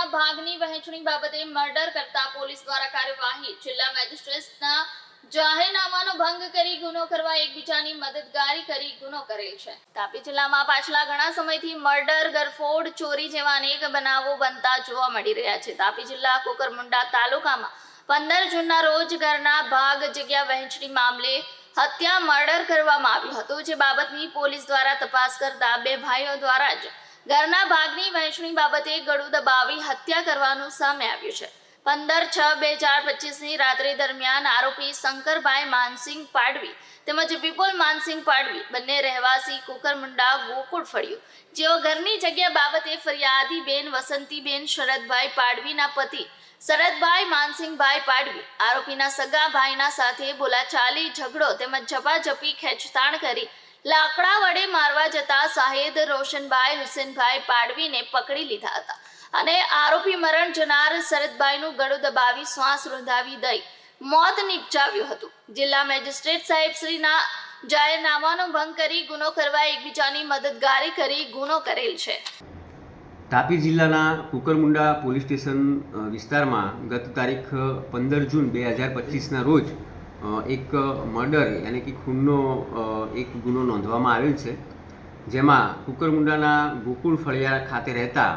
ઘરના ભાગની વહેંચણી બાબતે મર્ડર કરતા પોલીસ દ્વારા કાર્યવાહી જિલ્લા મેજિસ્ટ્રેટના જાહેરનામાનો ભંગ કરી ગુનો કરવા એકબીજાની મદદગારી કરી ગુનો કરેલ છે. તાપી જિલ્લામાં પાછલા ઘણા સમયથી મર્ડર ગરફોડ, ચોરી જેવા અનેક બનાવો બનતા જોવા મળી રહ્યા છે. તાપી જિલ્લા કોકરમુંડા તાલુકામાં પંદર જૂનના રોજ ઘરના ભાગ જગ્યા વહેંચણી મામલે હત્યા મર્ડર કરવામાં આવ્યું હતું. જે બાબતની પોલીસ દ્વારા તપાસ કરતા બે ભાઈઓ દ્વારા જ ઘરના ભાગની વહેંચણી બાબતે ગળું દબાવી હત્યા કરવાનું સામે આવ્યું છે. પંદર છ બે હજાર પચીસની રાત્રિ દરમિયાન આરોપી શંકરભાઈ માનસિંહ પાડવી તેમજ વિપુલ માનસિંહ પાડવી બંને રહેવાસી કુકરમુંડા ગોકુળ ફળ્યું જેઓ ઘરની જગ્યા બાબતે ફરિયાદી બેન વસંતીબેન શરદભાઈ પાડવીના પતિ શરદભાઈ માનસિંહભાઈ પાડવી આરોપીના સગા ભાઈના સાથે બોલાચાલી, ઝઘડો તેમજ ઝપાઝપી ખેંચતાણ કરી લાકડા વડે મારવા જતા સાહેદ રોશનભાઈ, હુસેનભાઈ પાડવીને પકડી લીધા હતા અને આરોપી મરણ જનાર શરદભાઈનું ગળું દબાવી શ્વાસ રૂંધાવી દઈ મોત નિપજાવ્યું હતું. જિલ્લા મેજિસ્ટ્રેટ સાહેબ શ્રીના જાહેરનામાનો ભંગ કરી ગુનો કરવા એકબીજાની મદદગારી કરી ગુનો કરેલ છે. તાપી જિલ્લાના કુકરમુંડા પોલીસ સ્ટેશન વિસ્તારમાં ગત તારીખ પંદર જૂન બે હજાર પચીસના રોજ એક મર્ડર યાની કે ખૂનનો એક ગુનો નોંધવામાં આવેલ છે. જેમાં કુકરમુંડાના ગોકુળ ફળિયા ખાતે રહેતા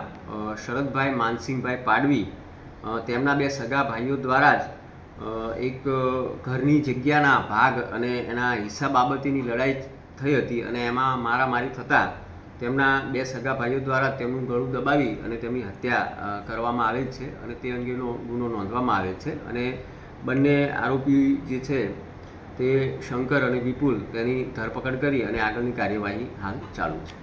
શરદભાઈ માનસિંહભાઈ પાડવી તેમના બે સગા ભાઈઓ દ્વારા જ એક ઘરની જગ્યાના ભાગ અને એના હિસ્સા બાબતેની લડાઈ થઈ હતી અને એમાં મારામારી થતાં તેમના બે સગા ભાઈઓ દ્વારા તેમનું ગળું દબાવી અને તેમની હત્યા કરવામાં આવેલ છે અને તે અંગેનો ગુનો નોંધવામાં આવેલ છે. અને બંને આરોપી જે છે તે શંકર અને વિપુલ તેની ધરપકડ કરી અને આગળની કાર્યવાહી હાલ ચાલુ છે.